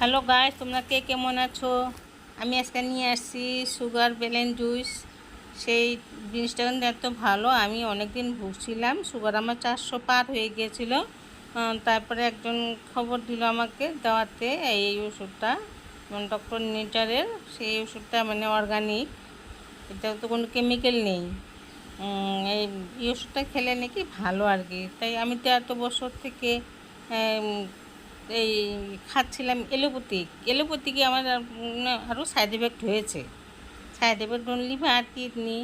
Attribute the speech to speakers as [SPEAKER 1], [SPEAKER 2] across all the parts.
[SPEAKER 1] Hello guys তোমরা কে কেমন আছো? আমি আজকে নিয়ে আসছি সুগার বেলেন জুস। সেই জিনিসটা কিন্তু এত ভালো, আমি অনেক দিন ভুগছিলাম। সুগার আমার চারশো পার হয়ে গিয়েছিল। তারপরে একজন খবর দিল আমাকে দেওয়াতে, এই ওষুধটা ডক্টর নেচারের সেই ওষুধটা মানে অর্গানিক এটা তো কোনো কেমিক্যাল নেই। এই ওষুধটা খেলে নাকি ভালো আর কি। তাই আমি তো এত বছর থেকে এই খাচ্ছিলাম এলোপ্যাথিক এলোপ্যাথিকে আমার আরও সাইড এফেক্ট হয়েছে। সাইড এফেক্ট লিভার কিডনি,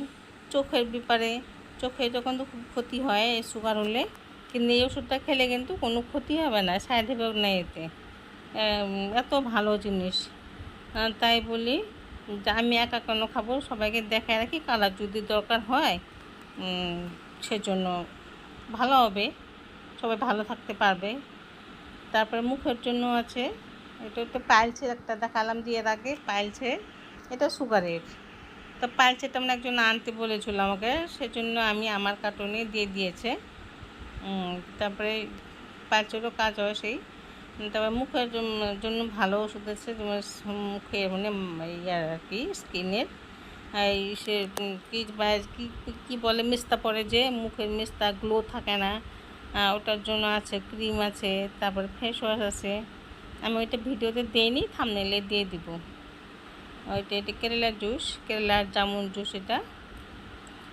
[SPEAKER 1] চোখের ব্যাপারে। চোখে যখন তো খুব ক্ষতি হয় এই সুগার হলে কিন্তু এই ওষুধটা খেলে কিন্তু কোনো ক্ষতি হবে না সাইড এফেক্ট নেই এতে। এত ভালো জিনিস। তাই বলি, যে আমি একা কেন খাব? সবাইকে দেখায় রাখি, কালার যদি দরকার হয় সেজন্য ভালো হবে। সবাই ভালো থাকতে পারবে। তারপরে মুখের জন্য আছে। এটা তো পাইলসের একটা দেখালাম দিয়ে আগে পাইলসের এটা সুগারের। তো পাইলসেরটা আমরা একজন আনতে বলেছিল আমাকে, সেজন্য আমি আমার কার্টুনে দিয়ে দিয়েছে। তারপরে পাইলসেরও কাজ হয় সেই। তারপরে মুখের জন্য- ভালো ওষুধ আছে, তোমার স- মুখে মানে ইয়ে আর কি, স্কিনের। এই সে কি কি বলে, মিস্তা পড়ে যে, মুখের মিস্তা, গ্লো থাকে না। ওটার জন্য আছে ক্রিম আছে, তারপরে ফেস ওয়াশ আছে। আমি ওইটা ভিডিওতে দিইনি থামনেলে দিয়ে দিব। ওইটা, এটা কেরালার জুস কেরালার জামুন জুস এটা।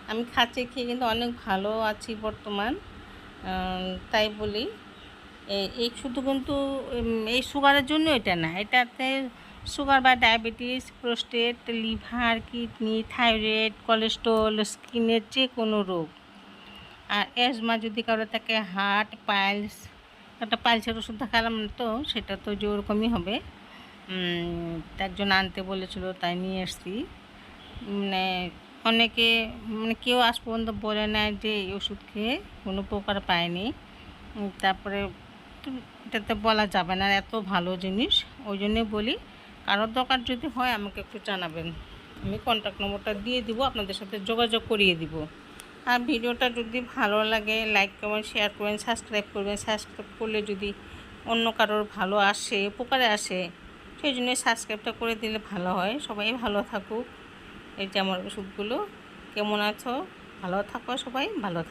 [SPEAKER 1] আমি খাচ্ছি, খেয়ে কিন্তু অনেক ভালো আছি বর্তমান। তাই বলি এই শুধু কিন্তু এই সুগারের জন্য এটা না, এটাতে সুগার বা diabetes prostate liver kidney thyroid cholesterol স্কিনের যে কোনো রোগ। আর অ্যাজমা যদি কারও থাকে হার্ট, পাইলস, একটা পাইলসের ওষুধ দেখালাম তো, সেটা তো যে ওরকমই হবে একজন আনতে বলেছিল, তাই নিয়ে এসছি। মানে অনেকে মানে কেউ আজ পর্যন্ত বলে না যে এই ওষুধ খেয়ে কোনো উপকার পায়নি। তারপরে এটাতে বলা যাবে না এত ভালো জিনিস। ওই জন্যে বলি, কারোর দরকার যদি হয় আমাকে একটু জানাবেন। আমি কন্ট্যাক্ট নম্বরটা দিয়ে দিব, আপনাদের সাথে যোগাযোগ করিয়ে দিব। আর ভিডিওটা যদি ভালো লাগে লাইক কমেন্ট শেয়ার করবেন সাবস্ক্রাইব করবেন। সাবস্ক্রাইব করলে যদি অন্য কারোর ভালো আসে, উপকারে আসে, সেই জন্য সাবস্ক্রাইবটা করে দিলে ভালো হয়। সবাই ভালো থাকুক। এই যে আমার ওষুধগুলো। কেমন আছো? ভালো থাকো সবাই, ভালো থাকো।